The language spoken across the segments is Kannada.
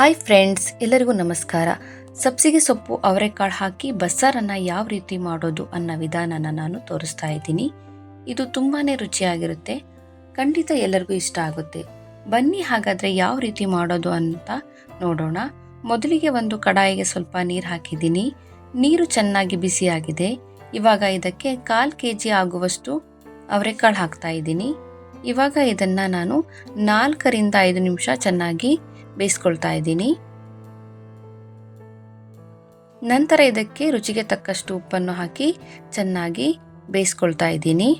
ಹಾಯ್ ಫ್ರೆಂಡ್ಸ್, ಎಲ್ಲರಿಗೂ ನಮಸ್ಕಾರ. ಸಬ್ಸಿಗೆ ಸೊಪ್ಪು ಅವರೆಕಾಳು ಹಾಕಿ ಬಸ್ಸಾರನ್ನು ಯಾವ ರೀತಿ ಮಾಡೋದು ಅನ್ನೋ ವಿಧಾನನ ನಾನು ತೋರಿಸ್ತಾ ಇದ್ದೀನಿ. ಇದು ತುಂಬಾ ರುಚಿಯಾಗಿರುತ್ತೆ. ಖಂಡಿತ ಎಲ್ಲರಿಗೂ ಇಷ್ಟ ಆಗುತ್ತೆ. ಬನ್ನಿ ಹಾಗಾದರೆ ಯಾವ ರೀತಿ ಮಾಡೋದು ಅಂತ ನೋಡೋಣ. ಮೊದಲಿಗೆ ಒಂದು ಕಡಾಯಿಗೆ ಸ್ವಲ್ಪ ನೀರು ಹಾಕಿದ್ದೀನಿ. ನೀರು ಚೆನ್ನಾಗಿ ಬಿಸಿಯಾಗಿದೆ. ಇವಾಗ ಇದಕ್ಕೆ ಕಾಲು ಕೆ ಜಿ ಆಗುವಷ್ಟು ಅವರೆಕಾಳು ಹಾಕ್ತಾ ಇದ್ದೀನಿ. ಇವಾಗ ಇದನ್ನು ನಾನು ನಾಲ್ಕರಿಂದ ಐದು ನಿಮಿಷ ಚೆನ್ನಾಗಿ ಬೇಯಿಸ್ಕೊಳ್ತಾ ಇದ್ದೀನಿ. ನಂತರ ಇದಕ್ಕೆ ರುಚಿಗೆ ತಕ್ಕಷ್ಟು ಉಪ್ಪನ್ನು ಹಾಕಿ ಚೆನ್ನಾಗಿ ಬೇಯಿಸ್ಕೊಳ್ತಾ ಇದ್ದೀನಿ.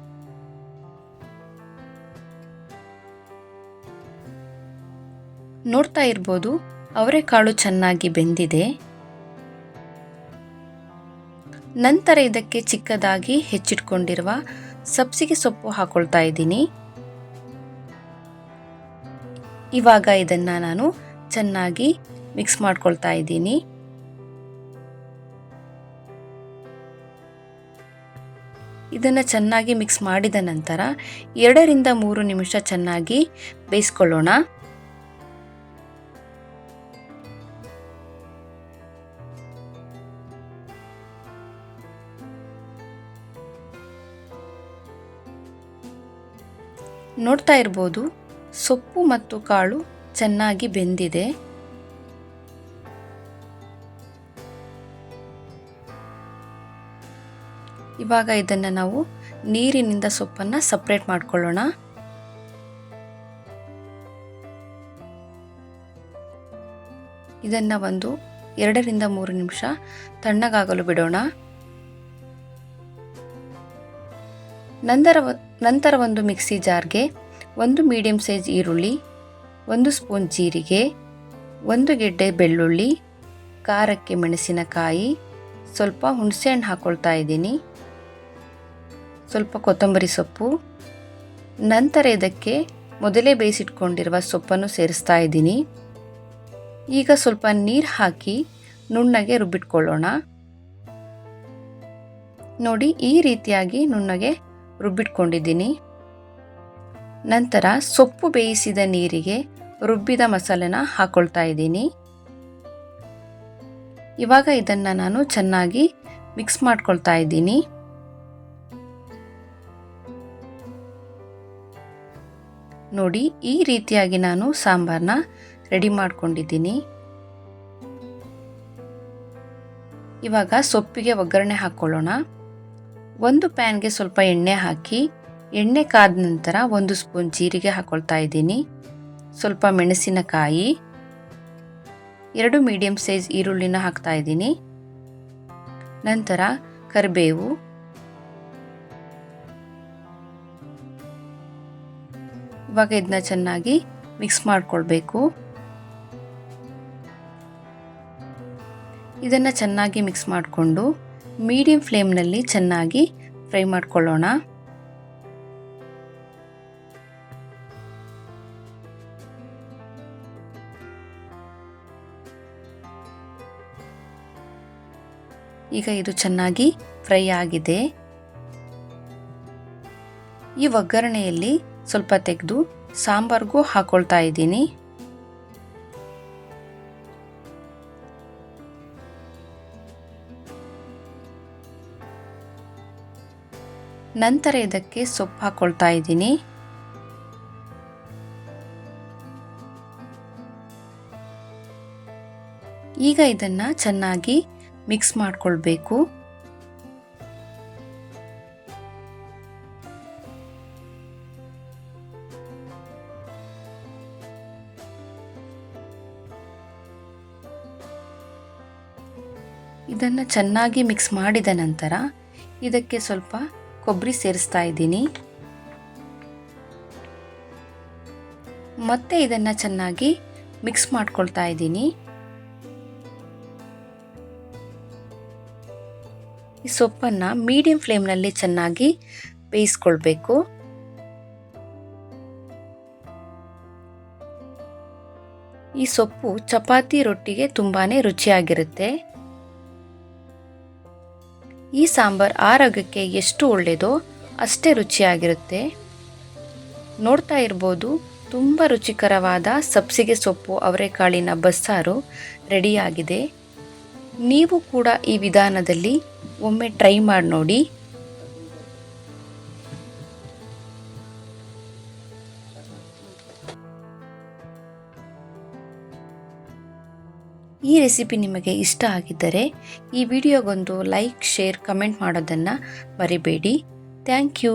ನೋಡ್ತಾ ಇರ್ಬೋದು, ಅವರೆಕಾಳು ಚೆನ್ನಾಗಿ ಬೆಂದಿದೆ. ನಂತರ ಇದಕ್ಕೆ ಚಿಕ್ಕದಾಗಿ ಹೆಚ್ಚಿಟ್ಕೊಂಡಿರುವ ಸಬ್ಸಿಗೆ ಸೊಪ್ಪು ಹಾಕೊಳ್ತಾ ಇದ್ದೀನಿ. ಇವಾಗ ಇದನ್ನು ನಾನು ಚೆನ್ನಾಗಿ ಮಿಕ್ಸ್ ಮಾಡ್ಕೊಳ್ತಾ ಇದ್ದೀನಿ. ಇದನ್ನು ಚೆನ್ನಾಗಿ ಮಿಕ್ಸ್ ಮಾಡಿದ ನಂತರ ಎರಡರಿಂದ ಮೂರು ನಿಮಿಷ ಚೆನ್ನಾಗಿ ಬೇಯಿಸ್ಕೊಳ್ಳೋಣ. ನೋಡ್ತಾ ಇರ್ಬೋದು ಸೊಪ್ಪು ಮತ್ತು ಕಾಳು ಚೆನ್ನಾಗಿ ಬೆಂದಿದೆ. ಇವಾಗ ಇದನ್ನು ನಾವು ನೀರಿನಿಂದ ಸೊಪ್ಪನ್ನು ಸಪ್ರೇಟ್ ಮಾಡ್ಕೊಳ್ಳೋಣ. ಇದನ್ನು ಒಂದು ಎರಡರಿಂದ ಮೂರು ನಿಮಿಷ ತಣ್ಣಗಾಗಲು ಬಿಡೋಣ. ನಂತರ ನಂತರ ಒಂದು ಮಿಕ್ಸಿ ಜಾರ್ಗೆ ಒಂದು ಮೀಡಿಯಂ ಸೈಜ್ ಈರುಳ್ಳಿ, ಒಂದು ಸ್ಪೂನ್ ಜೀರಿಗೆ, ಒಂದು ಗೆಡ್ಡೆ ಬೆಳ್ಳುಳ್ಳಿ, ಖಾರಕ್ಕೆ ಮೆಣಸಿನಕಾಯಿ, ಸ್ವಲ್ಪ ಹುಣಸೆಹಣ್ಣು ಹಾಕ್ಕೊಳ್ತಾ ಇದ್ದೀನಿ. ಸ್ವಲ್ಪ ಕೊತ್ತಂಬರಿ ಸೊಪ್ಪು. ನಂತರ ಇದಕ್ಕೆ ಮೊದಲೇ ಬೇಯಿಸಿಟ್ಕೊಂಡಿರುವ ಸೊಪ್ಪನ್ನು ಸೇರಿಸ್ತಾ ಇದ್ದೀನಿ. ಈಗ ಸ್ವಲ್ಪ ನೀರು ಹಾಕಿ ನುಣ್ಣಗೆ ರುಬ್ಬಿಟ್ಕೊಳ್ಳೋಣ. ನೋಡಿ, ಈ ರೀತಿಯಾಗಿ ನುಣ್ಣಗೆ ರುಬ್ಬಿಟ್ಕೊಂಡಿದ್ದೀನಿ. ನಂತರ ಸೊಪ್ಪು ಬೇಯಿಸಿದ ನೀರಿಗೆ ರುಬ್ಬಿದ ಮಸಾಲೆನ ಹಾಕೊಳ್ತಾ ಇದ್ದೀನಿ. ಇವಾಗ ಇದನ್ನು ನಾನು ಚೆನ್ನಾಗಿ ಮಿಕ್ಸ್ ಮಾಡ್ಕೊಳ್ತಾ ಇದ್ದೀನಿ. ನೋಡಿ, ಈ ರೀತಿಯಾಗಿ ನಾನು ಸಾಂಬಾರನ್ನ ರೆಡಿ ಮಾಡ್ಕೊಂಡಿದ್ದೀನಿ. ಇವಾಗ ಸೊಪ್ಪಿಗೆ ಒಗ್ಗರಣೆ ಹಾಕ್ಕೊಳ್ಳೋಣ. ಒಂದು ಪ್ಯಾನ್ಗೆ ಸ್ವಲ್ಪ ಎಣ್ಣೆ ಹಾಕಿ ಎಣ್ಣೆ ಕಾದ ನಂತರ ಒಂದು ಸ್ಪೂನ್ ಜೀರಿಗೆ ಹಾಕೊಳ್ತಾ ಇದ್ದೀನಿ. ಸ್ವಲ್ಪ ಮೆಣಸಿನಕಾಯಿ. ಎರಡು ಮೀಡಿಯಂ ಸೈಜ್ ಈರುಳ್ಳಿನ ಹಾಕ್ತಾ ಇದ್ದೀನಿ. ನಂತರ ಕರಿಬೇವು. ಇವಾಗ ಇದನ್ನ ಚೆನ್ನಾಗಿ ಮಿಕ್ಸ್ ಮಾಡಿಕೊಳ್ಬೇಕು. ಇದನ್ನು ಚೆನ್ನಾಗಿ ಮಿಕ್ಸ್ ಮಾಡಿಕೊಂಡು ಮೀಡಿಯಂ ಫ್ಲೇಮ್ನಲ್ಲಿ ಚೆನ್ನಾಗಿ ಫ್ರೈ ಮಾಡ್ಕೊಳ್ಳೋಣ. ಈಗ ಇದು ಚೆನ್ನಾಗಿ ಫ್ರೈ ಆಗಿದೆ. ಈ ಒಗ್ಗರಣೆಯಲ್ಲಿ ಸ್ವಲ್ಪ ತೆಗೆದು ಸಾಂಬಾರ್ಗೂ ಹಾಕೊಳ್ತಾ ಇದ್ದೀನಿ. ನಂತರ ಇದಕ್ಕೆ ಸೊಪ್ಪು ಹಾಕೊಳ್ತಾ ಇದ್ದೀನಿ. ಈಗ ಇದನ್ನು ಚೆನ್ನಾಗಿ ಮಿಕ್ಸ್ ಮಾಡಿಕೊಳ್ಬೇಕು. ಇದನ್ನು ಚೆನ್ನಾಗಿ ಮಿಕ್ಸ್ ಮಾಡಿದ ನಂತರ ಇದಕ್ಕೆ ಸ್ವಲ್ಪ ಕೊಬ್ಬರಿ ಸೇರಿಸ್ತಾ ಇದ್ದೀನಿ. ಮತ್ತೆ ಇದನ್ನು ಚೆನ್ನಾಗಿ ಮಿಕ್ಸ್ ಮಾಡ್ಕೊಳ್ತಾ ಇದ್ದೀನಿ. ಈ ಸೊಪ್ಪನ್ನು ಮೀಡಿಯಂ ಫ್ಲೇಮ್ನಲ್ಲಿ ಚೆನ್ನಾಗಿ ಬೇಯಿಸ್ಕೊಳ್ಬೇಕು. ಈ ಸೊಪ್ಪು ಚಪಾತಿ ರೊಟ್ಟಿಗೆ ತುಂಬಾ ರುಚಿಯಾಗಿರುತ್ತೆ. ಈ ಸಾಂಬಾರ್ ಆರೋಗ್ಯಕ್ಕೆ ಎಷ್ಟು ಒಳ್ಳೆಯದೋ ಅಷ್ಟೇ ರುಚಿಯಾಗಿರುತ್ತೆ. ನೋಡ್ತಾ ಇರ್ಬೋದು, ತುಂಬ ರುಚಿಕರವಾದ ಸಬ್ಸಿಗೆ ಸೊಪ್ಪು ಅವರೆಕಾಳಿನ ಬಸ್ಸಾರು ರೆಡಿಯಾಗಿದೆ. ನೀವು ಕೂಡ ಈ ವಿಧಾನದಲ್ಲಿ ಒಮ್ಮೆ ಟ್ರೈ ಮಾಡಿ ನೋಡಿ. ಈ ರೆಸಿಪಿ ನಿಮಗೆ ಇಷ್ಟ ಆಗಿದ್ದರೆ ಈ ವಿಡಿಯೋಗೊಂದು ಲೈಕ್ ಶೇರ್ ಕಮೆಂಟ್ ಮಾಡೋದನ್ನು ಮರಿಬೇಡಿ. Thank you